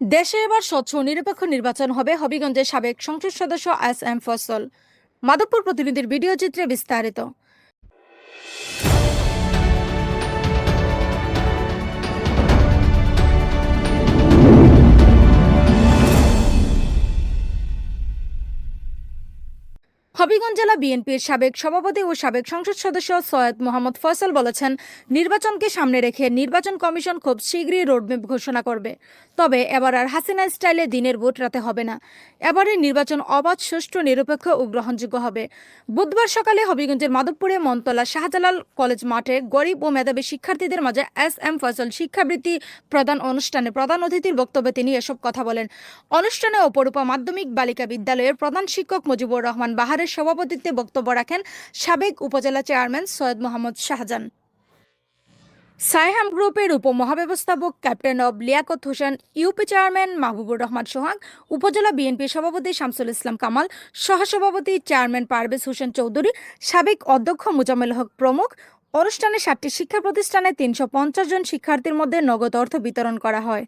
দেশে এবার স্বচ্ছ নিরপেক্ষ নির্বাচন হবে। হবিগঞ্জের সাবেক সংসদ সদস্য এস এম ফসল মাধবপুর প্রতিনিধির ভিডিও চিত্রে বিস্তারিত। হবিগঞ্জ জেলা বিএনপির সাবেক সভাপতি ও সাবেক সংসদ সদস্য সৈয়দ মোহাম্মদ ফয়সাল বলেছেন, নির্বাচনকে সামনে রেখে নির্বাচন কমিশন খুব শীঘ্রই রোডম্যাপ ঘোষণা করবে। তবে এবার আর হাসিনা স্টাইলে দিনের ভোট রাতে হবে না। এবারের নির্বাচন অবাধ, সুষ্ঠু, নিরপেক্ষ ও গ্রহণযোগ্য হবে। বুধবার সকালে হবিগঞ্জের মাধবপুরে মন্তলা শাহজালাল কলেজ মাঠে গরিব ও মেধাবী শিক্ষার্থীদের মাঝে এস এম ফয়সাল শিক্ষাবৃত্তি প্রদান অনুষ্ঠানে প্রধান অতিথির বক্তব্যে তিনি এসব কথা বলেন। অনুষ্ঠানে অপরূপা মাধ্যমিক বালিকা বিদ্যালয়ের প্রধান শিক্ষক মুজিবুর রহমান বাহারের সভাপতিত্বে বক্তব্য রাখেন সাবেক উপজেলা চেয়ারম্যান সৈয়দ মোহাম্মদ শাহজান সাইহাম গ্রুপের উপমহাব্যবস্থাপক ক্যাপ্টেন অব লিয়াকত হোসেন, ইউপি চেয়ারম্যান মাহবুবুর রহমান সোহাগ, উপজেলা বিএনপি সভাপতি শামসুল ইসলাম কামাল, সহসভাপতি চেয়ারম্যান পারভেজ হোসেন চৌধুরী, সাবেক অধ্যক্ষ মুজাম্মেল হক প্রমুখ। অনুষ্ঠানে সাতটি শিক্ষা প্রতিষ্ঠানে তিনশো পঞ্চাশ জন শিক্ষার্থীর মধ্যে নগদ অর্থ বিতরণ করা হয়।